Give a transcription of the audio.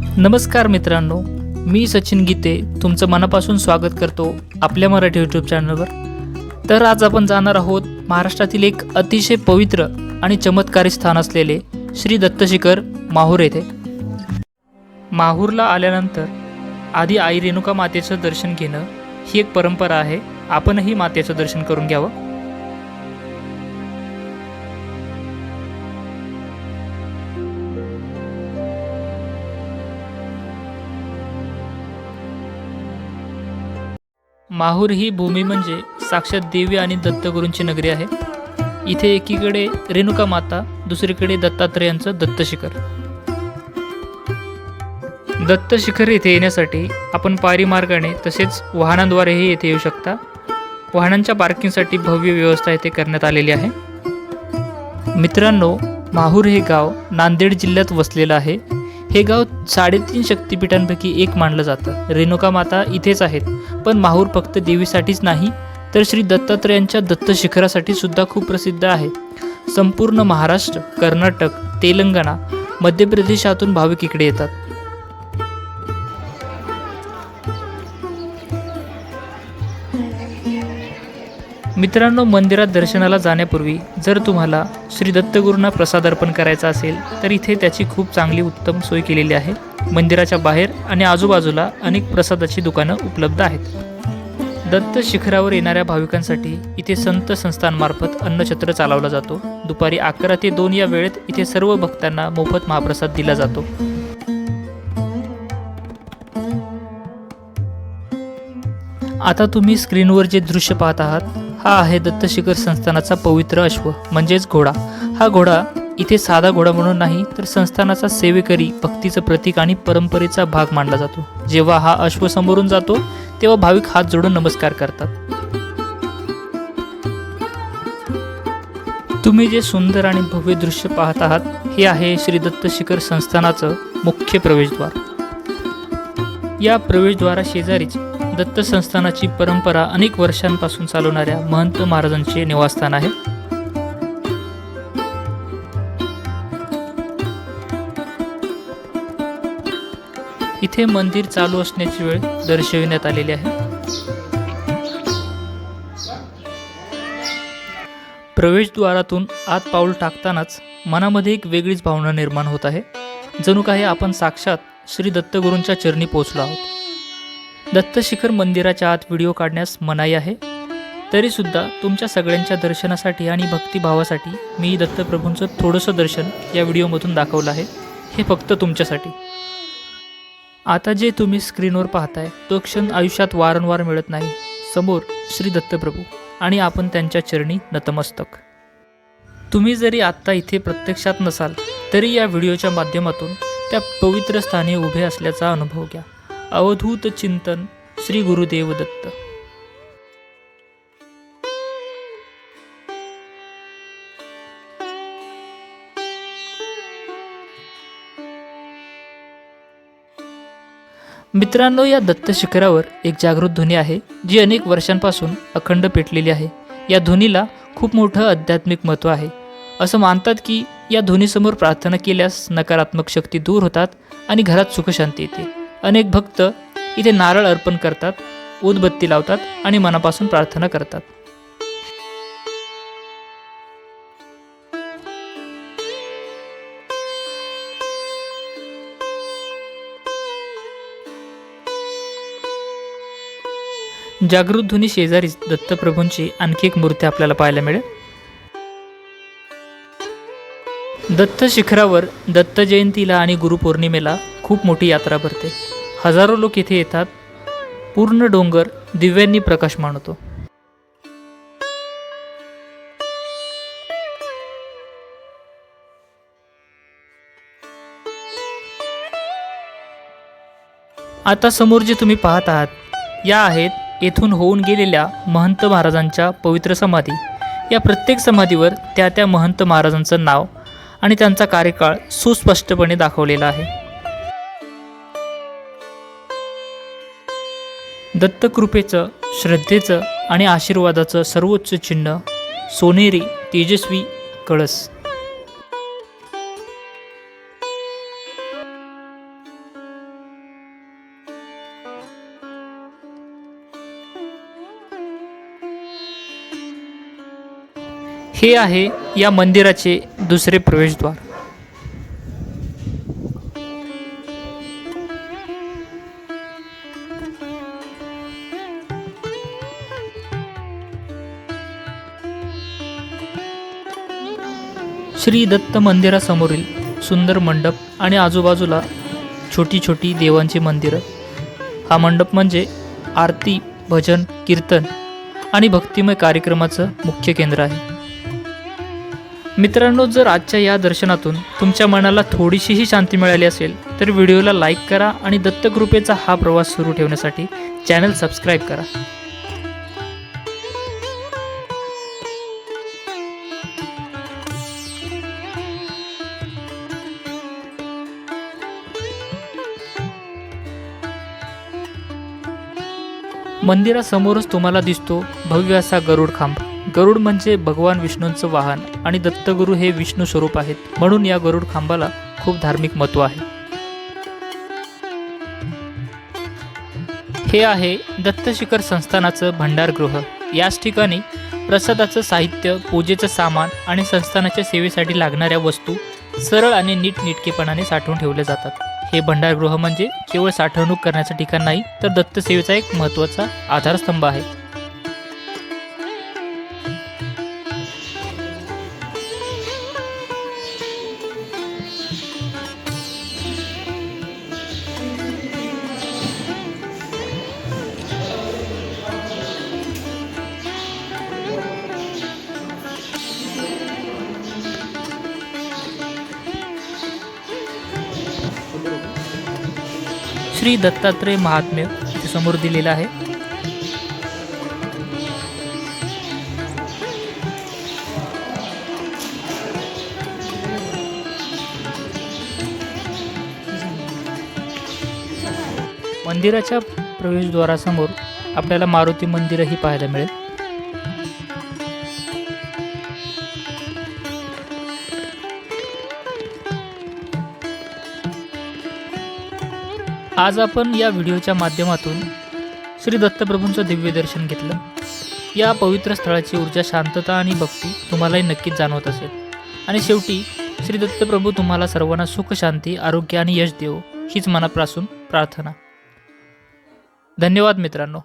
नमस्कार मित्रांनो मी सचिन गीते तुमचं मनापासून स्वागत करतो आपल्या मराठी यूट्यूब चॅनलवर तर आज आपण जाणार आहोत महाराष्ट्रातील एक अतिशय पवित्र आणि चमत्कारी स्थान असलेले श्री दत्तशिखर माहूर येथे. माहूरला आल्यानंतर आधी आई रेणुका मातेचं दर्शन घेणं ही एक परंपरा आहे. आपणही मातेचं दर्शन करून घ्यावं. माहूर ही भूमी म्हणजे साक्षात देवी आणि दत्तगुरूंची नगरी आहे. इथे एकीकडे रेणुका माता दुसरीकडे दत्तात्रेयांचं दत्तशिखर. दत्तशिखर येथे येण्यासाठी आपण पायरी मार्गाने तसेच वाहनांद्वारेही येथे येऊ शकता. वाहनांच्या पार्किंगसाठी भव्य व्यवस्था येथे करण्यात आलेली आहे. मित्रांनो माहूर हे गाव नांदेड जिल्ह्यात वसलेलं आहे. हे गाव साडेतीन शक्तिपीठांपैकी एक मानलं जातं. रेणुका माता इथेच आहेत. पण माहूर फक्त देवीसाठीच नाही तर श्री दत्तात्रयांच्या दत्त शिखरासाठी सुद्धा खूप प्रसिद्ध आहे. संपूर्ण महाराष्ट्र कर्नाटक तेलंगणा मध्य प्रदेशातून भाविक इकडे येतात. मित्रांनो मंदिरात दर्शनाला जाण्यापूर्वी जर तुम्हाला श्री दत्तगुरूंना प्रसाद अर्पण करायचा असेल तर इथे त्याची खूप चांगली उत्तम सोय केलेली आहे. मंदिराच्या बाहेर आणि आजूबाजूला अनेक प्रसादाची दुकानं उपलब्ध आहेत. दत्त शिखरावर येणाऱ्या भाविकांसाठी इथे संत संस्थांमार्फत अन्नछत्र चालवला जातो. दुपारी अकरा ते दोन या वेळेत इथे सर्व भक्तांना मोफत महाप्रसाद दिला जातो. आता तुम्ही स्क्रीनवर जे दृश्य पाहत आहात हा आहे दत्तशिखर संस्थानाचा पवित्र अश्व म्हणजेच घोडा. हा घोडा इथे साधा घोडा म्हणून नाही तर संस्थानाचा सेवेकरी भक्तीचं प्रतीक आणि परंपरेचा भाग मानला जातो. जेव्हा हा अश्व समोरून जातो तेव्हा भाविक हात जोडून नमस्कार करतात. तुम्ही जे सुंदर आणि भव्य दृश्य पाहत आहात हे आहे श्री दत्त शिखर संस्थानाचं मुख्य प्रवेशद्वार. या प्रवेशद्वारा शेजारीच दत्त संस्थानाची परंपरा अनेक वर्षांपासून चालवणाऱ्या महंत महाराजांचे निवासस्थान आहे. इथे मंदिर चालू असण्याची वेळ दर्शविण्यात आलेली आहे. प्रवेशद्वारातून आत पाऊल टाकतानाच मनामध्ये एक वेगळीच भावना निर्माण होत आहे. जणू काही आपण साक्षात श्री दत्तगुरूंच्या चरणी पोहोचलो आहोत. दत्तशिखर मंदिराच्या आत व्हिडिओ काढण्यास मनाई आहे. तरीसुद्धा तुमच्या सगळ्यांच्या दर्शनासाठी आणि भक्तिभावासाठी मी दत्तप्रभूंचं थोडंसं दर्शन या व्हिडिओमधून दाखवलं आहे. हे फक्त तुमच्यासाठी. आता जे तुम्ही स्क्रीनवर पाहताय तो क्षण आयुष्यात वारंवार मिळत नाही. समोर श्री दत्तप्रभू आणि आपण त्यांच्या चरणी नतमस्तक. तुम्ही जरी आत्ता इथे प्रत्यक्षात नसाल तरी या व्हिडिओच्या माध्यमातून त्या पवित्र स्थानी उभे असल्याचा अनुभव घ्या. अवधूत चिंतन श्री गुरुदेव दत्त मित्रांनो या दत्त शिखरावर एक जागृत ध्वनी आहे जी अनेक वर्षांपासून अखंड पेटलेली आहे. या ध्वनीला खूप मोठं आध्यात्मिक महत्त्व आहे. असं मानतात की या ध्वनीसमोर प्रार्थना केल्यास नकारात्मक शक्ती दूर होतात आणि घरात सुखशांती येते. अनेक भक्त इथे नारळ अर्पण करतात उदबत्ती लावतात आणि मनापासून प्रार्थना करतात. जागृत ध्वनी शेजारीच दत्तप्रभूंची आणखी एक मूर्ती आपल्याला पाहायला मिळेल. दत्त शिखरावर दत्त जयंतीला आणि गुरुपौर्णिमेला खूप मोठी यात्रा भरते. हजारो लोक इथे येतात. पूर्ण डोंगर दिव्यांनी प्रकाश मानतो आता समोर जे तुम्ही पाहत आहात या आहेत येथून होऊन गेलेल्या महंत महाराजांच्या पवित्र समाधी. या प्रत्येक समाधीवर त्या त्या महंत महाराजांचं नाव आणि त्यांचा कार्यकाळ सुस्पष्टपणे दाखवलेला आहे. दत्तकृपेचं श्रद्धेचं आणि आशीर्वादाचं सर्वोच्च चिन्ह सोनेरी तेजस्वी कळस. हे आहे या मंदिराचे दुसरे प्रवेशद्वार. श्री दत्त मंदिरासमोरील सुंदर मंडप आणि आजूबाजूला छोटी छोटी देवांची मंदिरं. हा मंडप म्हणजे आरती भजन कीर्तन आणि भक्तिमय कार्यक्रमाचं मुख्य केंद्र आहे. मित्रांनो जर आजच्या या दर्शनातून तुमच्या मनाला थोडीशीही शांती मिळाली असेल तर व्हिडिओला लाईक करा आणि दत्तकृपेचा हा प्रवास सुरू ठेवण्यासाठी चॅनल सबस्क्राईब करा. मंदिरासमोरच तुम्हाला दिसतो भव्य असा गरुड खांब. गरुड म्हणजे भगवान विष्णूंचं वाहन आणि दत्तगुरू हे विष्णू स्वरूप आहेत. म्हणून या गरुड खांबाला खूप धार्मिक महत्त्व आहे. हे आहे दत्तशिखर संस्थानाचं भंडारगृह. याच ठिकाणी प्रसादाचं साहित्य पूजेचं सामान आणि संस्थानाच्या सेवेसाठी लागणाऱ्या वस्तू सरळ आणि नीटनेटकेपणाने साठवून ठेवल्या जातात. हे भंडारगृह म्हणजे केवळ साठवणूक करण्याचं ठिकाण नाही तर दत्तसेवेचा एक महत्त्वाचा आधारस्तंभ आहे. श्री दत्तात्रय महात्म्य समोर दिलेलं आहे. मंदिराच्या प्रवेशद्वारासमोर आपल्याला मारुती मंदिरही पाहायला मिळेल. आज आपण या व्हिडिओच्या माध्यमातून श्री दत्तप्रभूंचं दिव्य दर्शन घेतलं. या पवित्र स्थळाची ऊर्जा शांतता आणि भक्ती तुम्हालाही नक्कीच जाणवत असेल. आणि शेवटी श्री दत्तप्रभू तुम्हाला सर्वांना सुख शांती आरोग्य आणि यश देवो हीच मनापासून प्रार्थना. धन्यवाद मित्रांनो.